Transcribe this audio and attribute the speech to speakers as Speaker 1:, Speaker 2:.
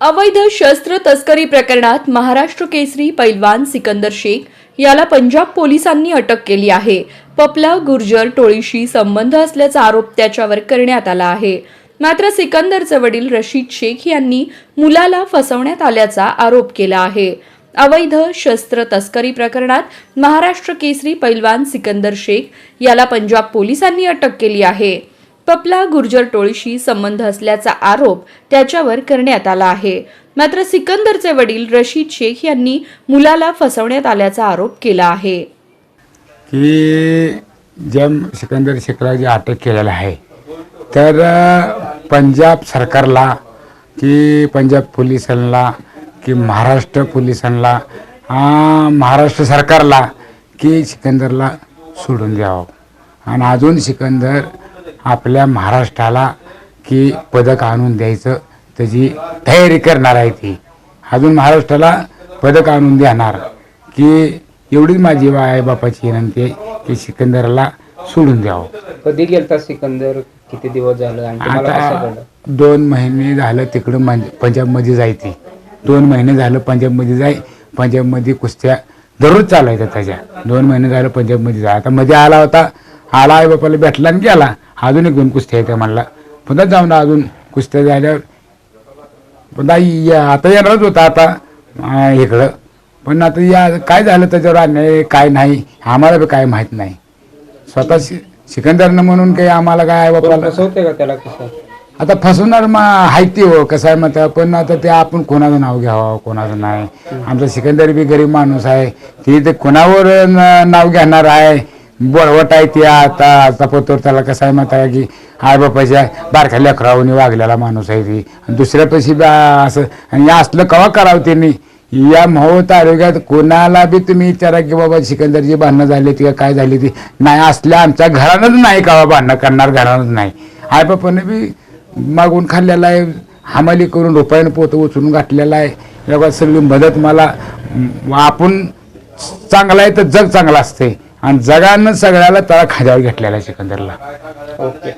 Speaker 1: अवैध शस्त्र तस्करी प्रकरणात महाराष्ट्र केसरी पैलवान सिकंदर शेख याला पंजाब पोलिसांनी अटक केली आहे. पपला गुर्जर टोळीशी संबंध असल्याचा आरोप त्याच्यावर करण्यात आला आहे. मात्र सिकंदरचे वडील रशीद शेख यांनी मुलाला फसवण्यात आल्याचा आरोप केला आहे. अवैध शस्त्र तस्करी प्रकरणात महाराष्ट्र केसरी पैलवान सिकंदर शेख याला पंजाब पोलिसांनी अटक केली आहे. पपला गुर्जर टोळीशी संबंध असल्याचा आरोप त्याच्यावर करण्यात आला आहे. मात्र सिकंदरचे वडील रशीद शेख यांनी मुलाला फसवण्यात आल्याचा आरोप केला आहे.
Speaker 2: की जम सिकंदर शेखला जे अटक केलेलं आहे. तर पंजाब सरकारला की पंजाब पोलिसांना की महाराष्ट्र पोलिसांना महाराष्ट्र सरकारला की सिकंदरला सोडून द्यावं. आणि अजून सिकंदर आपल्या महाराष्ट्राला की पदक आणून द्यायचं त्याची तयारी करणार आहे ती. अजून महाराष्ट्राला पदक आणून देणार की एवढीच माझी आई बापाची विनंती आहे की सिकंदरला सोडून द्यावं.
Speaker 3: कधी गेलता सिकंदर? किती दिवस झालं आणि तुम्हाला कसं
Speaker 2: आता
Speaker 3: कळलं?
Speaker 2: दोन महिने झालं तिकडं म्हणजे पंजाबमध्ये जायची. दोन महिने झालं पंजाबमध्ये जाय पंजाबमध्ये कुस्त्या दररोज चालायच्या त्याच्या. दोन महिने झालं पंजाबमध्ये जाय आता मध्ये आला होता आला आई बापाला भेटला आणि गेला. अजून एक दोन कुस्त्या येत्या म्हणला पुन्हा जाऊन अजून कुस्त्या झाल्यावर. पुन्हा या- आता येणारच होता आता इकडं. पण आता या काय झालं त्याच्यावर अन्याय काय नाही आम्हाला बी काय माहीत नाही. स्वतः शि- सिकंदरनं म्हणून काही आम्हाला काय
Speaker 3: फसवते का त्याला कसं?
Speaker 2: आता फसवणार मग हायती हो कसं आहे मग पण आता ते आपण कोणाचं नाव घ्यावं कोणाचं नाही. आमचा सिकंदर बी गरीब माणूस आहे. ती ते कोणावर नाव घेणार आहे? बळवट आहे ती आता आता पोतवर त्याला कसं आहे म्हणता की आई बापाच्या बारख्या लेकरावून वागलेला माणूस आहे ती. आणि दुसऱ्या पैसे असं आणि असलं कवा करावं त्यांनी? या महो तालुक्यात कोणाला बी तुम्ही विचारा की बाबा सिकंदरची भांडणं झाली ती काय झाली ती? नाही असल्या आमच्या घरानंच नाही कवा भांडणं करणार घरानंच नाही. आई बापाने बी मागून खाल्लेला आहे हमाली करून रुपयानं पोत उचलून घातलेला आहे. सगळी मदत मला आपण चांगला आहे तर जग चांगलं असते आणि जगानं सगळ्याला तळा खाद्यावर घेतलेला आहे सिकंदरला.
Speaker 3: ओके.